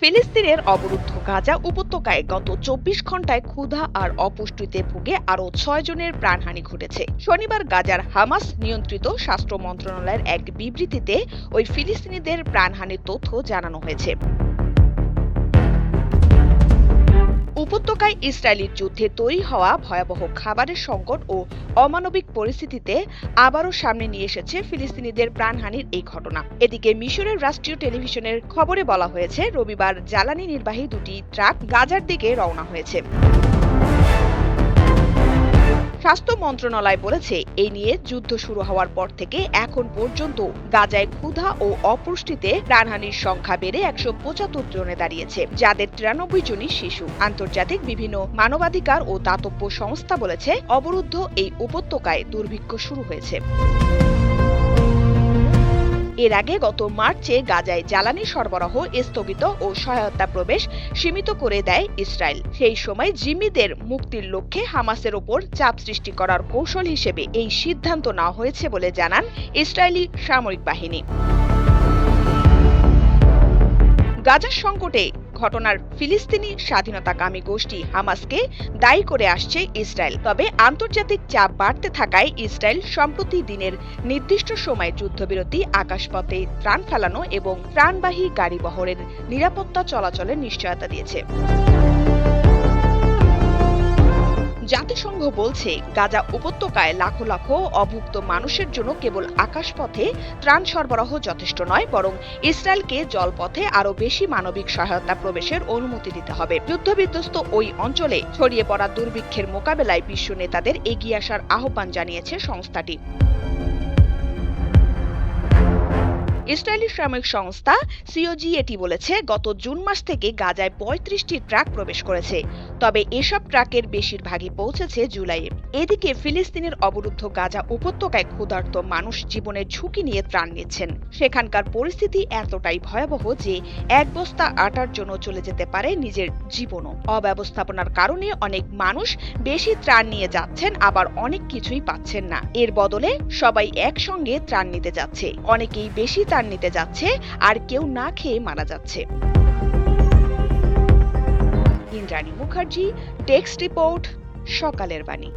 ফিলিস্তিনের অবরুদ্ধ গাজা উপত্যকায় গত চব্বিশ ঘন্টায় ক্ষুধা আর অপুষ্টিতে ভুগে আরও ছয় জনের প্রাণহানি ঘটেছে। শনিবার গাজার হামাস নিয়ন্ত্রিত স্বাস্থ্য মন্ত্রণালয়ের এক বিবৃতিতে ওই ফিলিস্তিনিদের প্রাণহানির তথ্য জানানো হয়েছে। উপত্যকায় ইসরায়েলির যুদ্ধে তৈরি হওয়া ভয়াবহ খাবারের সংকট ও অমানবিক পরিস্থিতিতে আবারও সামনে নিয়ে এসেছে ফিলিস্তিনিদের প্রাণহানির এই ঘটনা। এদিকে মিশরের রাষ্ট্রীয় টেলিভিশনের খবরে বলা হয়েছে, রবিবার জ্বালানি নির্বাহী দুটি ট্রাক গাজার দিকে রওনা হয়েছে। স্বাস্থ্য মন্ত্রণালয় বলেছে, এ নিয়ে যুদ্ধ শুরু হওয়ার পর থেকে এখন পর্যন্ত গাজায় ক্ষুধা ও অপুষ্টিতে প্রাণহানির সংখ্যা বেড়ে একশো পঁচাত্তর জনে দাঁড়িয়েছে, যাদের তিরানব্বই জনই শিশু। আন্তর্জাতিক বিভিন্ন মানবাধিকার ও দাতব্য সংস্থা বলেছে, অবরুদ্ধ এই উপত্যকায় দুর্ভিক্ষ শুরু হয়েছে। এর আগে গত মার্চে গাজায় জ্বালানি সরবরাহ স্থগিত ও সহায়তা প্রবেশ সীমিত করে দেয় ইসরায়েল। সেই সময় জিম্মিদের মুক্তির লক্ষ্যে হামাসের ওপর চাপ সৃষ্টি করার কৌশল হিসেবে এই সিদ্ধান্ত নেওয়া হয়েছে বলে জানান ইসরায়েলি সামরিক বাহিনী। গাজার সংকটে ঘটনার ফিলিস্তিনি স্বাধীনতাকামী গোষ্ঠী হামাসকে দায়ী করে আসছে ইসরায়েল। তবে আন্তর্জাতিক চাপ বাড়তে থাকায় ইসরায়েল সম্প্রতি দিনের নির্দিষ্ট সময়ে যুদ্ধবিরতি, আকাশপথে ত্রাণ ফেলানো এবং ত্রাণবাহী গাড়ি বহরের নিরাপত্তা চলাচলের নিশ্চয়তা দিয়েছে। জাতিসংঘ বলছে, গাজা উপত্যকায় লাখো লাখো অভুক্ত মানুষের জন্য কেবল আকাশপথে ত্রাণ সরবরাহ যথেষ্ট নয়, বরং ইসরায়েলকে জলপথে আরও বেশি মানবিক সহায়তা প্রবেশের অনুমতি দিতে হবে। যুদ্ধবিধ্বস্ত ওই অঞ্চলে ছড়িয়ে পড়া দুর্ভিক্ষের মোকাবেলায় বিশ্ব নেতাদের এগিয়ে আসার আহ্বান জানিয়েছে সংস্থাটি। ইসরায়েলি শ্রমিক সংস্থা সিওজি এটি বলেছে, গত জুন মাস থেকে গাজায় পঁয়ত্রিশটি ট্রাক প্রবেশ করেছে। তবে এসব ট্রাকের বেশিরভাগই পৌঁছেছে জুলাইয়ে। এদিকে ফিলিস্তিনের অবরুদ্ধ গাজা উপত্যকায় ক্ষুধার্ত মানুষ জীবনের ঝুঁকি নিয়ে ত্রাণ নিচ্ছেন। সেখানকার পরিস্থিতি এতটাই ভয়াবহ যে এক বস্তা আটার জন্য চলে যেতে পারে নিজের জীবনও। অব্যবস্থাপনার কারণে অনেক মানুষ বেশি ত্রাণ নিয়ে যাচ্ছেন, আবার অনেক কিছুই পাচ্ছেন না। এর বদলে সবাই একসঙ্গে ত্রাণ নিতে যাচ্ছে। অনেকেই বেশি ত্রাণ নিতে যাচ্ছে, আর কেউ না খেয়ে মারা যাচ্ছে। ইন্দ্রাণী মুখার্জি টেক্সট রিপোর্ট সকালের বাণী।